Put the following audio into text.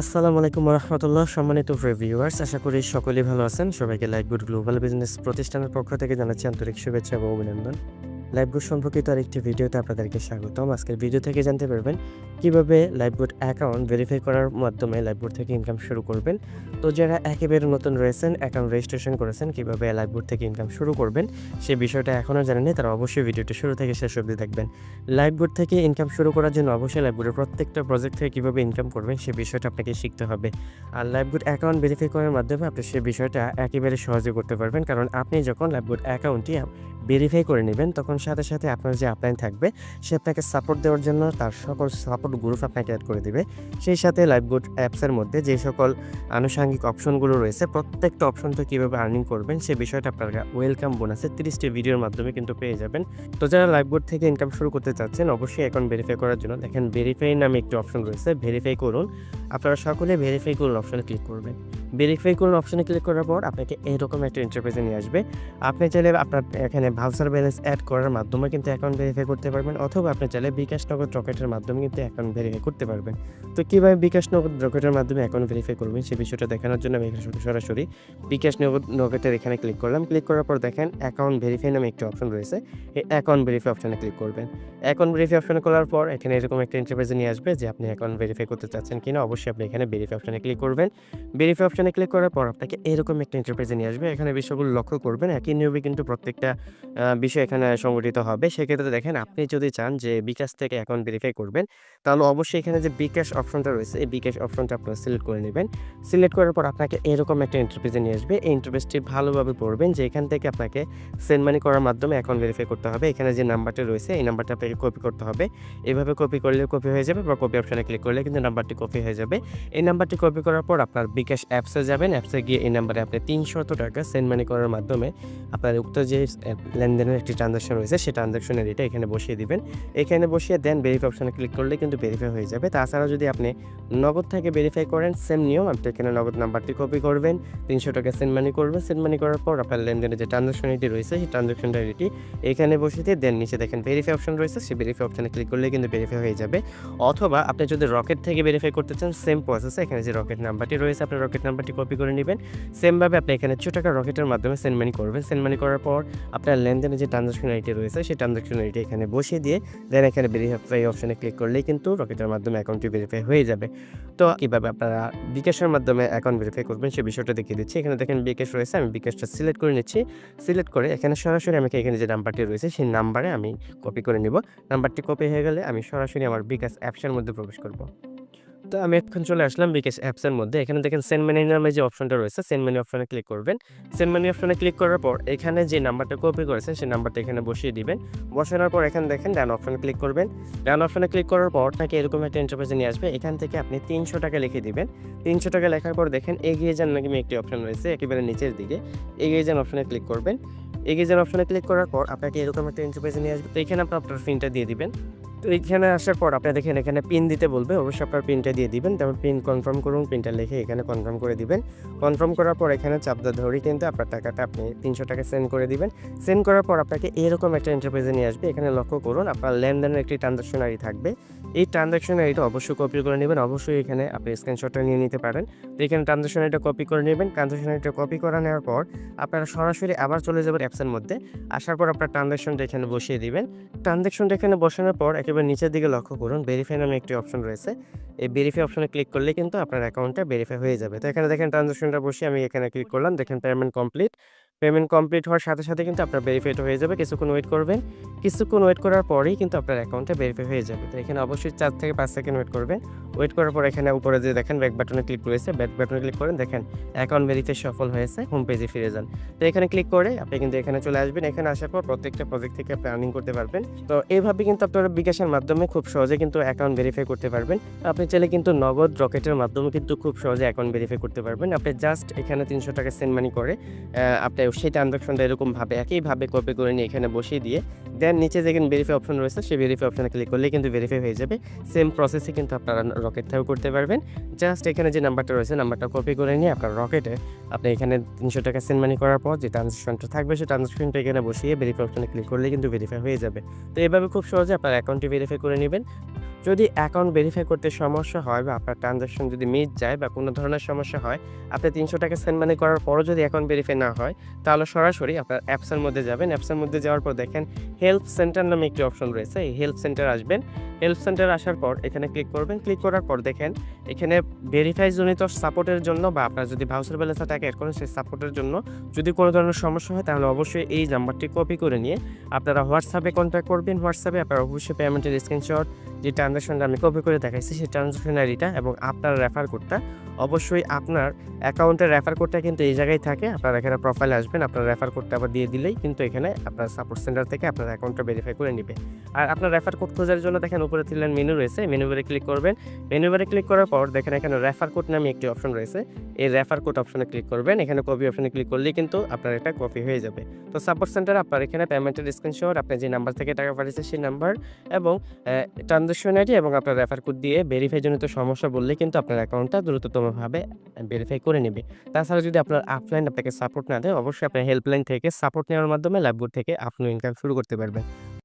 আসসালামু আলাইকুম রহমতুল্লাহ সম্মানিত ভিউয়ার্স আশা করি সকলেই ভালো আছেন। সবাইকে লাইফগুড গ্লোবাল বিজনেস প্রতিষ্ঠানের পক্ষ থেকে জানাচ্ছি আন্তরিক শুভেচ্ছা এবং অভিনন্দন। লাইফগুড সম্পর্কিত আরেকটি ভিডিওতে আপনাদেরকে স্বাগতম। আজকের ভিডিও থেকে জানতে পারবেন কীভাবে লাইফগুড অ্যাকাউন্ট ভেরিফাই করার মাধ্যমে লাইফগুড থেকে ইনকাম শুরু করবেন। তো যারা একেবারে নতুন রয়েছেন অ্যাকাউন্ট রেজিস্ট্রেশন করেছেন, কীভাবে লাইফগুড থেকে ইনকাম শুরু করবেন সেই বিষয়টা এখনও জানেননি তারা অবশ্যই ভিডিওটি শুরু থেকে শেষ অবধি দেখবেন। লাইফগুড থেকে ইনকাম শুরু করার জন্য অবশ্যই লাইফগুডের প্রত্যেকটা প্রজেক্ট থেকে কীভাবে ইনকাম করবেন সেই বিষয়টা আপনাকে শিখতে হবে। আর লাইফগুড অ্যাকাউন্ট ভেরিফাই করার মাধ্যমে আপনি সেই বিষয়টা একেবারে সহজে করতে পারবেন, কারণ আপনি যখন লাইফগুড অ্যাকাউন্টটি ভেরিফাই করে নেবেন, তখন সাথে সাথে আপনার যে আপলাইন থাকবে, সে আপনাকে সাপোর্ট দেওয়ার জন্য তার সকল সাপোর্ট গ্রুপ আপনাকে অ্যাড করে দেবে। সেই সাথে লাইফগুড অ্যাপসের মধ্যে যে সকল আনুষাঙ্গিক অপশনগুলো রয়েছে, প্রত্যেকটা অপশন তো কীভাবে আর্নিং করবেন, সে বিষয়টা আপনারা ওয়েলকাম বোনাসে তিরিশটি ভিডিওর মাধ্যমে কিন্তু পেয়ে যাবেন। তো যারা লাইফবোর্ড থেকে ইনকাম শুরু করতে চাচ্ছেন, অবশ্যই অ্যাকাউন্ট ভেরিফাই করার জন্য দেখেন ভেরিফাই নামে একটি অপশন রয়েছে ভেরিফাই করুন। আপনারা সকলে ভেরিফাই করুন অপশনে ক্লিক করবেন। ভেরিফাই করুন অপশনে ক্লিক করার পর আপনাকে এরকম একটা ইন্টারফেসে নিয়ে আসবে। আপনি চাইলে আপনার এখানে ভাউচার ব্যালেন্স অ্যাড করার মাধ্যমে কিন্তু অ্যাকাউন্ট ভেরিফাই করতে পারবেন অথবা আপনি চাইলে বিকাশ নগদ রকেটের মাধ্যমে কিন্তু অ্যাকাউন্ট ভেরিফাই করতে পারবেন। তো কীভাবে বিকাশ নগদ রকেটের মাধ্যমে অ্যাকাউন্ট ভেরিফাই করবেন সেই বিষয়টা দেখানোর জন্য আমি এখানে সরাসরি বিকাশ নগদ নগদের এখানে ক্লিক করলাম। ক্লিক করার পর দেখেন অ্যাকাউন্ট ভেরিফাই নামে একটি অপশন রয়েছে। এই অ্যাকাউন্ট ভেরিফাই অপশনে ক্লিক করবেন। অ্যাকাউন্ট ভেরিফাই অপশনে করার পর এখানে এরকম একটা ইন্টারফেসে নিয়ে আসবে যে আপনি অ্যাকাউন্ট ভেরিফাই করতে চাচ্ছেন কিনা, অবশ্যই আপনি এখানে ভেরিফাই অপশনে ক্লিক করবেন। ভেরিফাই অপশনে ক্লিক করার পর আপনাকে এরকম একটা ইন্টারফেসে নিয়ে আসবে। এখানে বিষয়গুলো লক্ষ্য করবেন। একই নিয়মে কিন্তু প্রত্যেকটা বিষয় এখানে সংগঠিত হবে। সেক্ষেত্রে দেখেন, আপনি যদি চান যে বিকাশ থেকে অ্যাকাউন্ট ভেরিফাই করবেন, তাহলে অবশ্যই এখানে যে বিকাশ অপশনটা রয়েছে, এই বিকাশ অপশনটা আপনারা সিলেক্ট করে নেবেন। সিলেক্ট করার পর আপনাকে এরকম একটা ইন্টারফেসে নিয়ে আসবে। এই ইন্টারফেসটি ভালোভাবে পড়বেন, যে এখান থেকে আপনাকে সেন্ড মানি করার মাধ্যমে অ্যাকাউন্ট ভেরিফাই করতে হবে। এখানে যে নাম্বারটা রয়েছে, এই নাম্বারটা আপনাকে কপি করতে হবে। এভাবে কপি করলে কপি হয়ে যাবে বা কপি অপশনে ক্লিক করলে কিন্তু নাম্বারটি কপি হয়ে যাবে। এই নাম্বারটি কপি করার পর আপনার বিকাশ অ্যাপসে যাবেন। অ্যাপসে গিয়ে এই নাম্বারে আপনি তিনশত টাকা সেন্ড মানি করার মাধ্যমে আপনার উক্ত যে লেনদেনের একটি ট্রানজাকশন রয়েছে, সেই ট্রানজাকশনের এটা এখানে বসিয়ে দিবেন। এখানে বসিয়ে দেন ভেরিফাই অপশনে ক্লিক করলে কিন্তু ভেরিফাই হয়ে যাবে। তাছাড়া যদি আপনি নগদ থেকে ভেরিফাই করেন সেম নিয়ম, আপনি এখানে নগদ নাম্বারটি কপি করবেন, তিনশো টাকা সেন্ড মানি করবেন। সেন্ড মানি করার পর আপনার লেনদেনের যে ট্রানজাকশন আইডি রয়েছে, সেই ট্রানজাকশন আইডিটি এখানে বসিয়ে দিয়ে দেন, নিচে দেখেন ভেরিফাই অপশন রয়েছে, সেই ভেরিফাই অপশনে ক্লিক করলে কিন্তু ভেরিফাই হয়ে যাবে। অথবা আপনি যদি রকেট থেকে ভেরিফাই করতে চান সেম প্রসেসে এখানে যে রকেট নাম্বারটি রয়েছে আপনার রকেট নাম্বারটি কপি করে নেবেন। সেমভাবে আপনি এখানে ছো টাকা রকেটের মাধ্যমে সেন্ড মানি করবেন। সেন্ড মানি করার পর আপনার লেনদেনের যে ট্রানজাকশন আইডি রয়েছে, সেই ট্রানজাকশন আইডি এখানে বসিয়ে দিয়ে দেন এখানে ভেরিফাই অপশনে ক্লিক করলেই কিন্তু রকেটের মাধ্যমে অ্যাকাউন্টটি ভেরিফাই হয়ে যাবে। তো কীভাবে আপনারা বিকাশের মাধ্যমে অ্যাকাউন্ট ভেরিফাই করবেন সেই বিষয়টা দেখিয়ে দিচ্ছি। এখানে দেখেন বিকাশ রয়েছে, আমি বিকাশটা সিলেক্ট করে নিচ্ছি। সিলেক্ট করে এখানে সরাসরি আমাকে এখানে যে নাম্বারটি রয়েছে, সেই নাম্বারে আমি কপি করে নিব। নাম্বারটি কপি হয়ে গেলে আমি সরাসরি আমার বিকাশ অ্যাপসের মধ্যে প্রবেশ করব। তো আমি এখন চলে আসলাম বিকাশ অ্যাপসের মধ্যে। এখানে দেখেন সেন্ড মানি নামে যে অপশনটা রয়েছে সেন্ড মানি অপশনে ক্লিক করবেন। সেন্ড মানি অপশনে ক্লিক করার পর এখানে যে নাম্বারটা কপি করেছেন সেই নাম্বারটা এখানে বসিয়ে দিবেন। বসানোর পর এখানে দেখেন ডান অপশনে ক্লিক করবেন। ডান অপশনে ক্লিক করার পর আপনাকে এরকম একটা ইন্টারফেসে নিয়ে আসবে। এখান থেকে আপনি তিনশো টাকা লিখে দিবেন। তিনশো টাকা লেখার পর দেখেন এগিয়ে যান নাকি একটি অপশন রয়েছে, একেবারে নিচের দিকে। এগিয়ে যান অপশনে ক্লিক করবেন। এগিয়ে যান অপশনে ক্লিক করার পর আপনাকে এরকম একটা ইন্টারফেসে নিয়ে আসবে। তো এখানে আপনি আপনার পিনটা দিয়ে দিবেন। তো এখানে আসার পর আপনি দেখেন এখানে পিন দিতে বলবে। অবশ্যই আপনার পিনটা দিয়ে দিবেন। তারপর পিন কনফার্ম করুন। পিনটা লিখে এখানে কনফার্ম করে দিবেন। কনফার্ম করার পর এখানে চাপদা ধরেই কিন্তু আপনার টাকাটা আপনি তিনশো টাকা সেন্ড করে দিবেন। সেন্ড করার পর আপনাকে এরকম একটা ইন্টারপ্রাইজে নিয়ে আসবে। এখানে লক্ষ্য করুন, আপনার লেনদেনের একটি ট্রানজাকশন আইডি থাকবে। এই ট্রানজাকশন আইডিটা অবশ্যই কপি করে নেবেন। অবশ্যই এখানে আপনি স্ক্রিনশটটা নিয়ে নিতে পারেন। তো এখানে ট্রানজাকশন আইডিটা কপি করে নেবেন। ট্রানজাকশন আইডিটা কপি করে নেওয়ার পর আপনারা সরাসরি আবার চলে যাবেন অ্যাপসের মধ্যে। আসার পর আপনার ট্রানজাকশনটা এখানে বসিয়ে দিবেন। ট্রানজাকশনটা এখানে বসানোর পর একেবারে নিচের দিকে লক্ষ্য করুন ভেরিফাই নামে একটি অপশন রয়েছে। এই ভেরিফাই অপশনে ক্লিক করলে কিন্তু আপনার অ্যাকাউন্টটা ভেরিফাই হয়ে যাবে। তো এখানে দেখেন ট্রানজাকশনটা বসে আমি এখানে ক্লিক করলাম। দেখেন পেমেন্ট কমপ্লিট পেমেন্ট কমপ্লিট হওয়ার সাথে সাথে কিন্তু আপনার ভেরিফাইড হয়ে যাবে। কিছুক্ষণ ওয়েট করবেন। কিছুক্ষণ ওয়েট করার পরেই কিন্তু আপনার অ্যাকাউন্টটা ভেরিফাই হয়ে যাবে। তো এখানে অবশ্যই চার থেকে পাঁচ সেকেন্ড ওয়েট করবেন। ওয়েট করার পর এখানে উপরে যে দেখেন ব্যাক বাটনে ক্লিক রয়েছে ব্যাক বাটনে ক্লিক করেন, দেখেন অ্যাকাউন্ট ভেরিফাই সফল হয়েছে হোম পেজে ফিরে যান। তো এখানে ক্লিক করে আপনি কিন্তু এখানে চলে আসবেন। এখানে আসার পর প্রত্যেকটা প্রজেক্ট থেকে আপনি আর্নিং করতে পারবেন। তো এইভাবে কিন্তু আপনারা বিকাশের মাধ্যমে খুব সহজে কিন্তু অ্যাকাউন্ট ভেরিফাই করতে পারবেন। আপনি চাইলে কিন্তু নগদ রকেটের মাধ্যমে কিন্তু খুব সহজে অ্যাকাউন্ট ভেরিফাই করতে পারবেন। আপনি জাস্ট এখানে তিনশো টাকা সেন্ড মানি করে আপনি সেই ট্রানজাকশনটা এরকমভাবে একইভাবে কপি করে নিয়ে এখানে বসিয়ে দিয়ে দেন নিচে যেখানে ভেরিফাই অপশন রয়েছে, সেই ভেরিফাই অপশনে ক্লিক করলে কিন্তু ভেরিফাই হয়ে যাবে। সেম প্রসেসে কিন্তু আপনারা রকেট থেকেও করতে পারবেন। জাস্ট এখানে যে নাম্বারটা রয়েছে নাম্বারটা কপি করে নিয়ে আপনার রকেটে আপনি এখানে তিনশো টাকা সেন্ড মানি করার পর যে ট্রানজাকশনটা থাকবে, সেই ট্রানজাকশনটা এখানে বসিয়ে ভেরিফাই অপশনে ক্লিক করলে কিন্তু ভেরিফাই হয়ে যাবে। তো এভাবে খুব সহজে আপনার অ্যাকাউন্টটি ভেরিফাই করে নেবেন। যদি অ্যাকাউন্ট ভেরিফাই করতে সমস্যা হয় বা আপনার ট্রানজ্যাকশন যদি মিস যায় বা কোনো ধরনের সমস্যা হয়, আপনি তিনশো টাকা সেন্ড মানি করার পরও যদি অ্যাকাউন্ট ভেরিফাই না হয়, তাহলে সরাসরি আপনার অ্যাপসের মধ্যে যাবেন। অ্যাপসের মধ্যে যাওয়ার পর দেখেন হেল্প সেন্টার নামে একটি অপশন রয়েছে। এই হেল্প সেন্টার আসবেন। হেল্প সেন্টার আসার পর এখানে ক্লিক করবেন। ক্লিক করার পর দেখেন এখানে ভেরিফাই জনিত সাপোর্টের জন্য বা আপনার যদি ভাউচার ব্যালেন্স টাকা অ্যাড করেন, সেই সাপোর্টের জন্য যদি কোনো ধরনের সমস্যা হয়, তাহলে অবশ্যই এই নাম্বারটি কপি করে নিয়ে আপনারা হোয়াটসঅ্যাপে কন্ট্যাক্ট করবেন। হোয়াটসঅ্যাপে আপনারা অবশ্যই পেমেন্টের স্ক্রিনশট যে ট্রানজাকশনটা আমি কপি করে দেখাইছি, সেই ট্রানজাকশন আইডিটা এবং আপনার রেফার কোডটা অবশ্যই আপনার অ্যাকাউন্টের রেফার কোডটা কিন্তু এই জায়গায় থাকে। আপনারা এখানে প্রোফাইলে আসবেন, আপনার রেফার কোডটা আবার দিয়ে দিলেই কিন্তু এখানে আপনার সাপোর্ট সেন্টার থেকে আপনার অ্যাকাউন্টটা ভেরিফাই করে নেবে। আর আপনার রেফার কোড খোঁজার জন্য দেখেন উপরে তিনলেন মেনু রয়েছে মেনু বারে ক্লিক করবেন। মেনু বারে ক্লিক করার পর দেখেন এখানে রেফার কোড নামে একটি অপশন রয়েছে, এই রেফার কোড অপশনে ক্লিক করবেন। এখানে কপি অপশনে ক্লিক করলেই কিন্তু আপনার এটা কপি হয়ে যাবে। তো সাপোর্ট সেন্টার আপনার এখানে পেমেন্টের স্ক্রিনশট আপনি যে নাম্বার থেকে টাকা পাঠিয়েছে সেই নাম্বার এবং ট্রানজাকশন আইডি এবং আপনার রেফার কোড দিয়ে ভেরিফাই জনিত সমস্যা বললে কিন্তু আপনার অ্যাকাউন্টটা দ্রুততমভাবে ভেরিফাই করে নেবে। তাছাড়া যদি আপনার আপলাইন আপনাকে সাপোর্ট না দেয়, অবশ্যই আপনার হেল্পলাইন থেকে সাপোর্ট নেওয়ার মাধ্যমে লাইভবোর্ড থেকে আপনি ইনকাম শুরু করতে পারবেন।